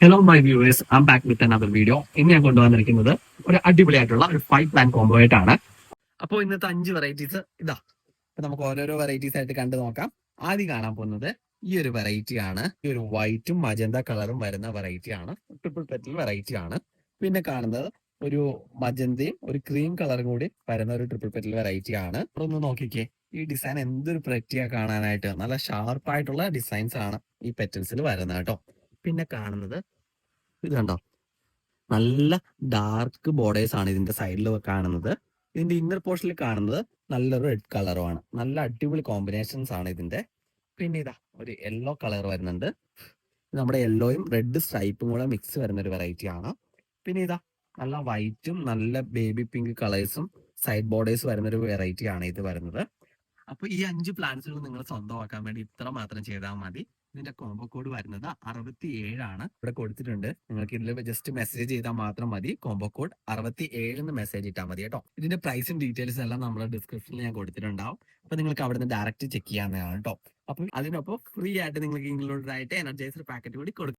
Hello my viewers am back with another video ഇന്ന് ഞാൻ കൊണ്ടുവന്നിരിക്കുന്നത് ഒരു അടിപൊളിയായിട്ടുള്ള ഒരു ഫൈവ് പ്ലാൻ കോംബോ ആയിട്ടാണ്. അപ്പോൾ ഇന്നത്തെ അഞ്ച് വെറൈറ്റീസ് ഇതാ. നമുക്ക് ഓരോരോ വെറൈറ്റീസ് ആയിട്ട് കണ്ടു നോക്കാം. ആദ്യം കാണാൻ പോകുന്നത് ഈ ഒരു വെറൈറ്റി ആണ്. ഈ ഒരു വൈറ്റും മജന്ത കളറും വരുന്ന വെറൈറ്റി ആണ്. ട്രിപ്പിൾ പെറ്റൽ വെറൈറ്റി ആണ്. പിന്നെ കാണുന്നത് ഒരു മജന്തയും ഒരു ക്രീം കളറും കൂടി വരുന്ന ഒരു ട്രിപ്പിൾ പെറ്റൽ വെറൈറ്റി ആണ്. ഒന്ന് നോക്കിക്കേ. ഈ ഡിസൈൻ എന്തൊരു പ്രക്രിയ കാണാനായിട്ട് നല്ല ഷാർപ്പായിട്ടുള്ള ഡിസൈൻസ് ആണ് ഈ പെറ്റൽസിൽ വരുന്നത് കേട്ടോ. പിന്നെ കാണുന്നത്? ഇത് കണ്ടോ? നല്ല ഡാർക്ക് ബോർഡേഴ്സ് ആണ് ഇതിന്റെ സൈഡിൽ കാണുന്നത്. ഇതിന്റെ ഇന്നർ പോർഷനിൽ കാണുന്നത് നല്ലൊരു റെഡ് കളറുമാണ് നല്ല അടിപൊളി കോമ്പിനേഷൻസ് ആണ് ഇതിന്റെ. പിന്നെ ഇതാ ഒരു യെല്ലോ കളർ വരുന്നുണ്ട്. നമ്മുടെ യെല്ലോയും റെഡ് സ്ട്രൈപ്പും കൂടെ മിക്സ് വരുന്ന ഒരു വെറൈറ്റി ആണ്. പിന്നെ ഇതാ നല്ല വൈറ്റും നല്ല ബേബി പിങ്ക് കളേഴ്സും സൈഡ് ബോർഡേഴ്സ് വരുന്ന ഒരു വെറൈറ്റി ആണ് ഇത് വരുന്നത്. അപ്പൊ ഈ അഞ്ച് പ്ലാൻസുകൾ നിങ്ങൾ സ്വന്തമാക്കാൻ വേണ്ടി ഇത്ര മാത്രം ചെയ്താൽ മതി. ഇതിന്റെ കോംബോ കോഡ് വരുന്നത് അറുപത്തി ഏഴാണ് ഇവിടെ കൊടുത്തിട്ടുണ്ട്. നിങ്ങൾക്ക് ഇതിൽ ജസ്റ്റ് മെസ്സേജ് ചെയ്താൽ മാത്രം മതി. കോംബോ കോഡ് അറുപത്തി ഏഴ് എന്ന് മെസ്സേജ് ഇട്ടാൽ മതി കേട്ടോ. ഇതിന്റെ പ്രൈസും ഡീറ്റെയിൽസും എല്ലാം നമ്മുടെ ഡിസ്ക്രിപ്ഷനിൽ ഞാൻ കൊടുത്തിട്ടുണ്ടാവും. അപ്പൊ നിങ്ങൾക്ക് അവിടെ നിന്ന് ഡയറക്റ്റ് ചെക്ക് ചെയ്യാവുന്നതാണ് കേട്ടോ. അപ്പൊ അതിനൊപ്പം ഫ്രീ ആയിട്ട് നിങ്ങൾക്ക് ഇൻക്ലൂഡഡ് ആയിട്ട് എനർജൈസർ പാക്കറ്റ് കൂടി കൊടുക്കും.